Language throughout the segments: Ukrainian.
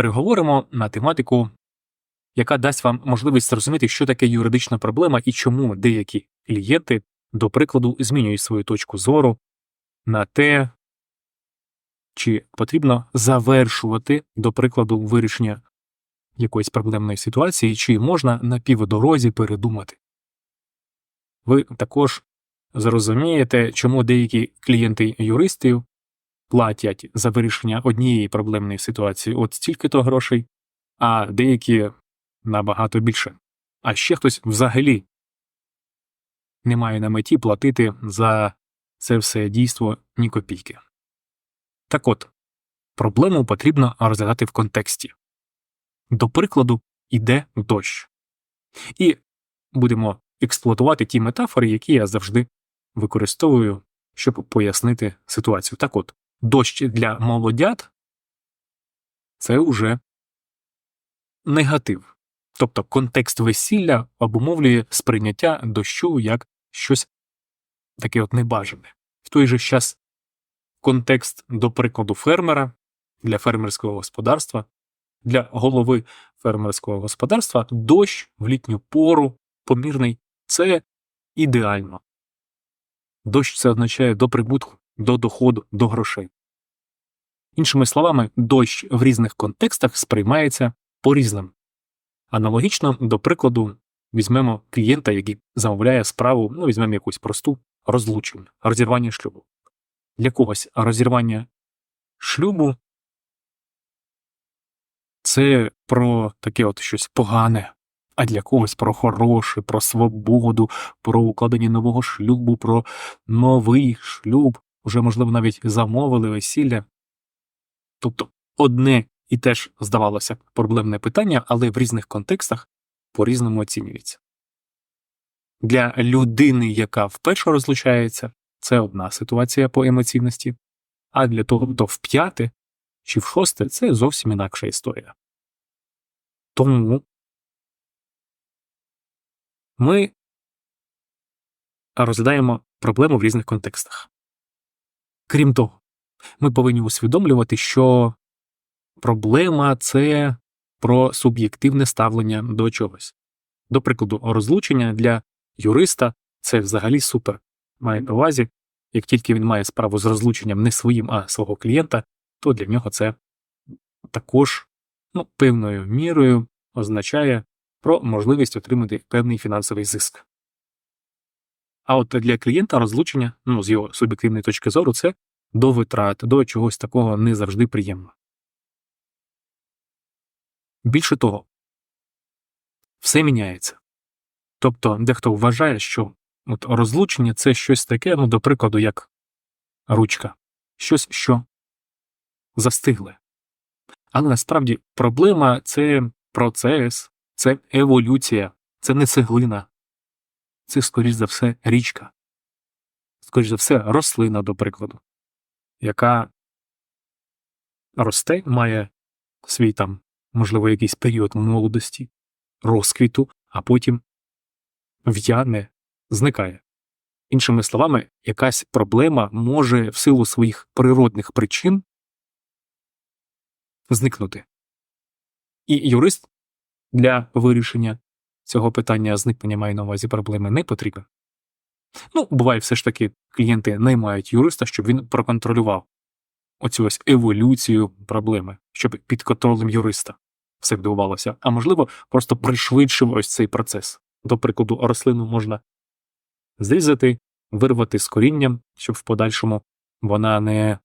переговоримо на тематику, яка дасть вам можливість зрозуміти, що таке юридична проблема і чому деякі клієнти, до прикладу, змінюють свою точку зору на те, чи потрібно завершувати, до прикладу, вирішення якоїсь проблемної ситуації, чи можна на півдорозі передумати. Ви також зрозумієте, чому деякі клієнти юристів платять за вирішення однієї проблемної ситуації от стільки-то грошей, а деякі набагато більше. А ще хтось взагалі не має на меті платити за це все дійство ні копійки. Так от, проблему потрібно розглядати в контексті. До прикладу, іде дощ. І будемо експлуатувати ті метафори, які я завжди використовую, щоб пояснити ситуацію. Так от, дощ для молодят це вже негатив. Тобто контекст весілля обумовлює сприйняття дощу як щось таке от небажане. В той же час контекст, до прикладу, фермера для фермерського господарства, для голови фермерського господарства дощ в літню пору помірний це ідеально. Дощ це означає до прибутку, до доходу, до грошей. Іншими словами, дощ в різних контекстах сприймається по різному. Аналогічно, до прикладу, візьмемо клієнта, який замовляє справу, ну, візьмемо якусь просту розлучення, розірвання шлюбу. Для когось розірвання шлюбу це про таке от щось погане, а для когось про хороше, про свободу, про укладення нового шлюбу, про новий шлюб, вже, можливо, навіть замовили весілля. Тобто одне і теж здавалося проблемне питання, але в різних контекстах по-різному оцінюється. Для людини, яка вперше розлучається, це одна ситуація по емоційності, а для того, хто в п'яте чи в шосте, це зовсім інакша історія. Тому ми розглядаємо проблему в різних контекстах. Крім того, ми повинні усвідомлювати, що проблема це про суб'єктивне ставлення до чогось. До прикладу, розлучення для юриста це взагалі супер. Має на увазі, як тільки він має справу з розлученням не своїм, а свого клієнта, то для нього це також ну, певною мірою означає про можливість отримати певний фінансовий зиск. А от для клієнта розлучення, ну, з його суб'єктивної точки зору, це до витрат, до чогось такого не завжди приємно. Більше того, все міняється. Тобто, дехто вважає, що от розлучення це щось таке, ну, до прикладу, як ручка, щось, що застигле. Але насправді проблема це процес, це еволюція, це не цеглина, це, скоріш за все, річка, скоріш за все, рослина, до прикладу, яка росте, має свій там, можливо, якийсь період молодості, розквіту, а потім в'яне, зникає. Іншими словами, якась проблема може в силу своїх природних причин зникнути. І юрист для вирішення цього питання зникнення має на увазі проблеми не потрібен. Ну, буває, все ж таки, клієнти наймають юриста, щоб він проконтролював оцю ось еволюцію проблеми, щоб під контролем юриста все відбувалося, а можливо, просто пришвидшив ось цей процес. До прикладу, рослину можна зрізати, вирвати з корінням, щоб в подальшому вона не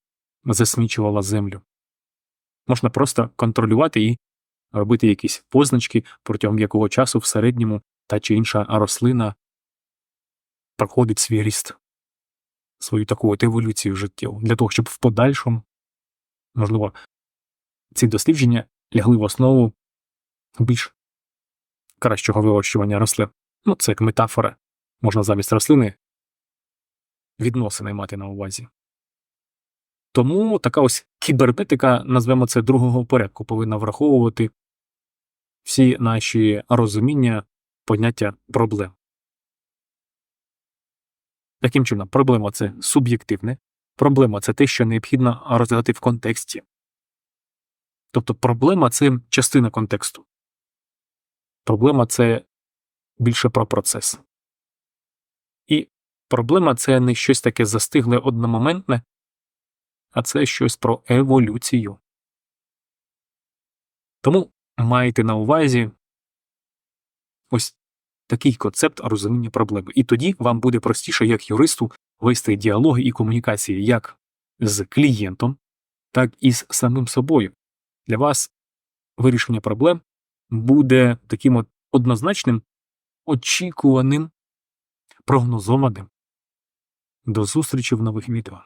засмічувала землю. Можна просто контролювати і робити якісь позначки, протягом якого часу в середньому та чи інша рослина проходить свій ріст, свою таку от еволюцію життєву, для того, щоб в подальшому, можливо, ці дослідження лягли в основу більш кращого вирощування рослин. Ну, це як метафора. Можна замість рослини відносини мати на увазі. Тому така ось кібернетика, назвемо це другого порядку, повинна враховувати всі наші розуміння поняття проблем. Таким чином, проблема це суб'єктивне, проблема це те, що необхідно розглядати в контексті. Тобто проблема це частина контексту. Проблема це більше про процес. І проблема це не щось таке застигле одномоментне, а це щось про еволюцію. Тому майте на увазі ось такий концепт розуміння проблеми. І тоді вам буде простіше, як юристу, вести діалоги і комунікації як з клієнтом, так і з самим собою. Для вас вирішення проблем буде таким от однозначним, очікуваним, прогнозованим. До зустрічі в нових відео.